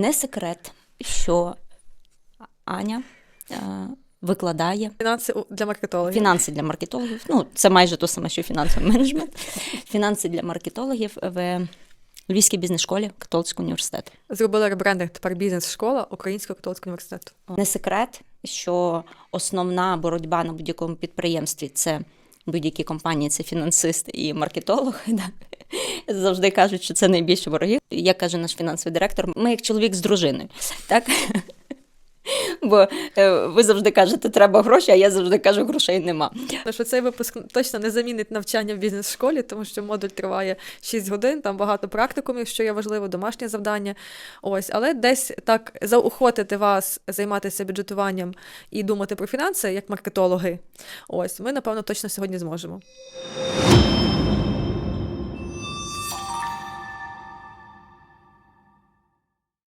Не секрет, що Аня е, викладає Фінанси для маркетологів. фінанси для маркетологів. Ну, це майже те саме, що фінансовий менеджмент. Фінанси для маркетологів в Львівській бізнес-школі католицького університету. Зробили ребрендинг тепер бізнес-школа Українського католицького університету. Не секрет, що основна боротьба на будь-якому підприємстві це будь-які компанії, це фінансист і маркетолог. Да. Завжди кажуть, що це найбільші вороги. Як каже наш фінансовий директор, ми як чоловік з дружиною. Так? Бо е, ви завжди кажете, треба гроші, а я завжди кажу, грошей нема. Що цей випуск точно не замінить навчання в бізнес-школі, тому що модуль триває 6 годин, там багато практикумів, що є важливо, домашнє завдання. Ось, але десь так заохотити вас займатися бюджетуванням і думати про фінанси як маркетологи. Ось, ми напевно точно сьогодні зможемо.